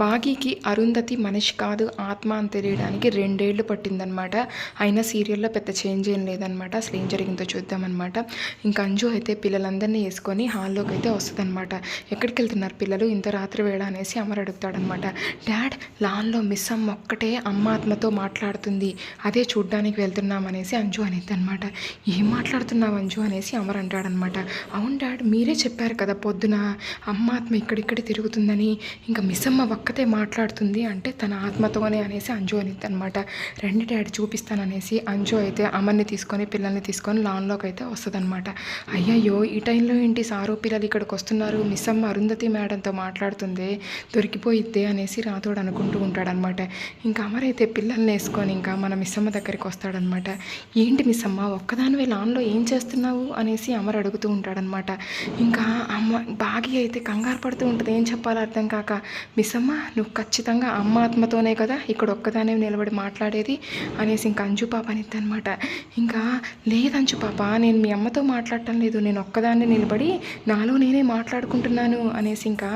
వాగికి అరుంధతి మనిషి కాదు ఆత్మ అని తెలియడానికి రెండేళ్ళు పట్టిందనమాట. అయినా సీరియల్లో పెద్ద చేంజ్ ఏం లేదనమాట. అసలు ఏం జరిగిందో చూద్దామన్నమాట ఇంకా అంజు అయితే పిల్లలందరినీ వేసుకొని హాల్లోకి అయితే వస్తుందన్నమాట ఎక్కడికి వెళ్తున్నారు పిల్లలు? ఇంత రాత్రి వేళ అనేసి అమర్ అడుగుతాడనమాట. డాడ్ లాన్లో మిస్ అమ్మ ఒక్కటే అమ్మ ఆత్మతో మాట్లాడుతుంది. అదే చూడ్డానికి వెళ్తున్నాం అనేసి అంజు అనేది అనమాట ఏం మాట్లాడుతున్నావు అంజు? అనేసి అమర్ అంటాడనమాట. అవును డాడ్ మీరే చెప్పారు కదా పొద్దున అమ్మ ఆత్మ ఇక్కడిక్కడ తిరుగుతుందని. ఇంకా మిస్ అమ్మ ఒక్కతే మాట్లాడుతుంది అంటే తన ఆత్మతోనే అనేసి అంజు అనిద్ది అనమాట రెండు డాడీ చూపిస్తాననేసి అంజు అయితే అమ్మని తీసుకొని పిల్లల్ని తీసుకొని లాన్లోకి అయితే వస్తుందన్నమాట. అయ్యయ్యో ఈ టైంలో ఏంటి సారు పిల్లలు ఇక్కడికి వస్తున్నారు? మిస్ అమ్మ అరుంధతి మేడంతో మాట్లాడుతుంది దొరికిపోయిద్దే అనేసి రాతోడు అనుకుంటూ ఉంటాడనమాట ఇంకా అమరైతే పిల్లల్ని వేసుకొని ఇంకా మన మిస్ అమ్మ దగ్గరికి వస్తాడనమాట ఏంటి మిస్ అమ్మ ఒక్కదానివే లాన్లో ఏం చేస్తున్నావు? అనేసి అమర్ అడుగుతూ ఉంటాడనమాట ఇంకా అమ్మ బాగి అయితే కంగారు పడుతూ ఉంటుంది. ఏం చెప్పాలో అర్థం కాక మిస్ అమ్మ నువ్వు ఖచ్చితంగా అమ్మ ఆత్మతోనే కదా ఇక్కడ ఒక్కదానే నిలబడి మాట్లాడేది అనేసి ఇంకా అంజు పాప అనిద్ది అనమాట ఇంకా లేదంజు పాప నేను మీ అమ్మతో మాట్లాడటం లేదు నేను ఒక్కదాన్నే నిలబడి నాలో నేనే మాట్లాడుకుంటున్నాను అనేసి ఇంకా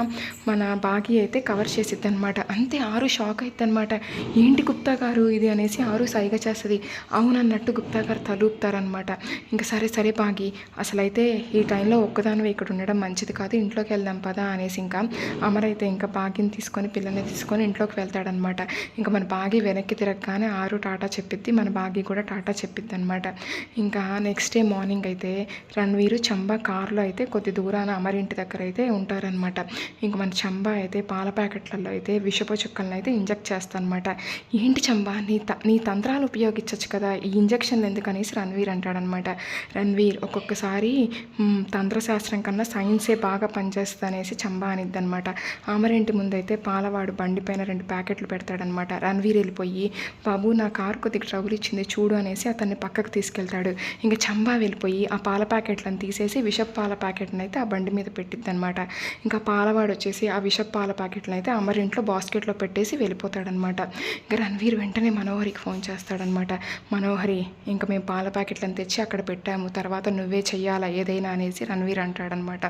మన బాగి అయితే కవర్ చేసిద్ది అనమాట అంతే ఆరు షాక్ అవుతుంది అనమాట ఏంటి గుప్తా గారు ఇది అనేసి ఆరు సైగ చేస్తుంది. అవునన్నట్టు గుప్తా గారు తలుపుతారనమాట ఇంకా సరే సరే బాగి అసలైతే ఈ టైంలో ఒక్కదానివి ఇక్కడ ఉండడం మంచిది కాదు ఇంట్లోకి వెళ్దాం పదా అనేసి ఇంకా అమరైతే ఇంకా బాగిని తీసుకొని పిల్లల్ని తీసుకొని ఇంట్లోకి వెళ్తాడనమాట. ఇంకా మన బాగి వెనక్కి తిరగగానే ఆరు టాటా చెప్పిద్ది మన బాగి కూడా టాటా చెప్పిద్ది అనమాట ఇంకా నెక్స్ట్ డే మార్నింగ్ అయితే రణ్వీరు చంబా కారులో అయితే కొద్ది దూరాన అమరింటి దగ్గర అయితే ఉంటారనమాట. ఇంకా మన చంబా అయితే పాల ప్యాకెట్లలో అయితే విషపు చుక్కలను అయితే ఇంజెక్ట్ చేస్తానమాట. ఏంటి చంబా నీ త నీ తంత్రాలు ఉపయోగించవచ్చు కదా ఈ ఇంజెక్షన్లు ఎందుకనేసి రణ్వీర్ అంటాడనమాట. రణ్వీర్ ఒక్కొక్కసారి తంత్రశాస్త్రం కన్నా సైన్సే బాగా పనిచేస్తుంది అనేసి చంబా అనిద్ది అనమాట ఆమరింటి ముందైతే పాలవాడు బండి పైన రెండు ప్యాకెట్లు పెడతాడనమాట రణవీర్ వెళ్ళిపోయి బాబు నా కారు కొద్దిగా ట్రబుల్ ఇచ్చింది చూడు అనేసి అతన్ని పక్కకు తీసుకెళ్తాడు. ఇంకా చంబా వెళ్ళిపోయి ఆ పాల ప్యాకెట్లను తీసేసి విషప్ పాల ప్యాకెట్ని అయితే ఆ బండి మీద పెట్టిద్ది అనమాట ఇంకా పాలవాడు వచ్చేసి ఆ విషప్ పాల ప్యాకెట్లను అయితే అమరింట్లో బాస్కెట్లో పెట్టేసి వెళ్ళిపోతాడనమాట ఇంకా రణవీర్ వెంటనే మనోహరికి ఫోన్ చేస్తాడనమాట మనోహరి ఇంకా మేము పాల ప్యాకెట్లను తెచ్చి అక్కడ పెట్టాము తర్వాత నువ్వే చెయ్యాలా ఏదైనా అనేసి రణవీర్ అంటాడనమాట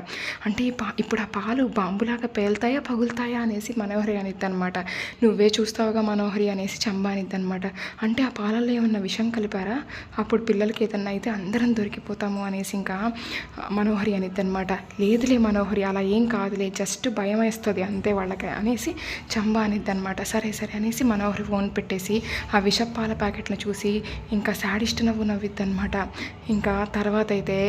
అంటే పా ఇప్పుడు ఆ పాలు బాంబులాగా పేలుతాయా పగులుతాయా అనేసి మనోహరి అనిద్ది అనమాట నువ్వే చూస్తావుగా మనోహరి అనేసి చంబా అనిద్దనమాట అంటే ఆ పాలల్లో ఏమన్నా విషం కలిపారా? అప్పుడు పిల్లలకి ఏదన్నా అయితే అందరం దొరికిపోతాము అనేసి ఇంకా మనోహరి అనిద్ది అనమాట లేదులే మనోహరి అలా ఏం కాదులే జస్ట్ భయం వేస్తుంది అంతే వాళ్ళకి అనేసి చంబా అనిద్దనమాట సరే సరే అనేసి మనోహరి ఫోన్ పెట్టేసి ఆ విష పాల ప్యాకెట్లను చూసి ఇంకా శాడిస్ట్ నవ్వు నవ్విద్ది అనమాట ఇంకా తర్వాత అయితే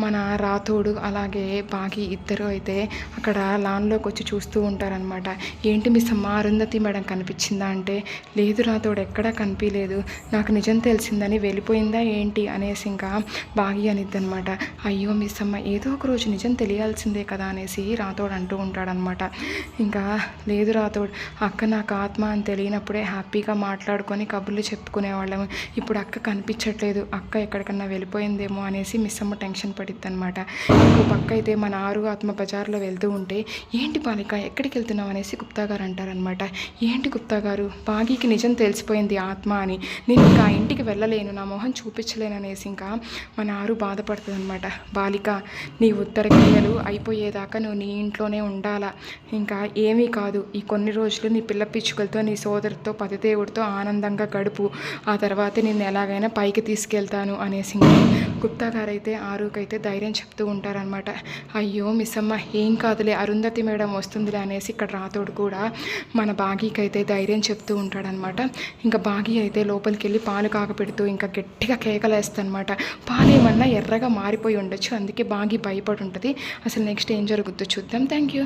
మన రాతోడు అలాగే బాగి ఇద్దరు అయితే అక్కడ లాన్లోకి వచ్చి చూస్తూ ఉంటారనమాట ఏంటి మిస్ అమ్మ అరుంధతి మేడం కనిపించిందా అంటే లేదు రాతోడు ఎక్కడా కనిపించలేదు నాకు నిజం తెలిసిందని వెళ్ళిపోయిందా ఏంటి? అనేసి ఇంకా బాగి అనిద్దనమాట. అయ్యో మిస్ అమ్మ ఏదో ఒక రోజు నిజం తెలియాల్సిందే కదా? అనేసి రాతోడు అంటూ ఉంటాడనమాట. ఇంకా లేదు రాతోడు అక్క నాకు ఆత్మ అని తెలియనప్పుడే హ్యాపీగా మాట్లాడుకొని కబుర్లు చెప్పుకునేవాళ్ళము. ఇప్పుడు అక్క కనిపించట్లేదు. అక్క ఎక్కడికన్నా వెళ్ళిపోయిందేమో? అనేసి మిస్ అమ్మ టెన్షన్ పడిద్ది అనమాట ఇంకో పక్క అయితే మన ఆరు ఆత్మ బజార్లో వెళ్తూ ఉంటే ఏంటి బాలిక ఎక్కడికి వెళ్తున్నావు అనేసి గుప్త గారు అంటారనమాట ఏంటి గుప్తా గారు? బాగీకి నిజం తెలిసిపోయింది ఆత్మ అని. నేను ఇంకా ఆ ఇంటికి వెళ్ళలేను. నా మొహం చూపించలేను అనేసి ఇంకా మన ఆరు బాధపడుతుందనమాట బాలిక నీ ఉత్తరక్రియలు అయిపోయేదాకా నువ్వు నీ ఇంట్లోనే ఉండాలా? ఇంకా ఏమీ కాదు. ఈ కొన్ని రోజులు నీ పిల్ల పిచ్చుకలతో నీ సోదరితో పతిదేవుడితో ఆనందంగా గడుపు. ఆ తర్వాత నేను ఎలాగైనా పైకి తీసుకెళ్తాను అనేసి ఇంకా గుప్తా గారు అయితే ఆరుకైతే ధైర్యం చెప్తూ ఉంటారనమాట అయ్యో మిస్ అమ్మ ఏం కాదులే అరుంధతి మేడం వస్తుందిలే అనేసి ఇక్కడ రాతోడు కూడా మన బాగీకి అయితే ధైర్యం చెప్తూ ఉంటాడనమాట ఇంకా బాగీ అయితే లోపలికి వెళ్ళి పాలు కాకపెడుతూ ఇంకా గట్టిగా కేకలేస్తానమాట పాలు ఏమన్నా ఎర్రగా మారిపోయి ఉండొచ్చు అందుకే బాగీ భయపడి ఉంటుంది అసలు నెక్స్ట్ ఏం జరుగుద్దో చూద్దాం. Thank you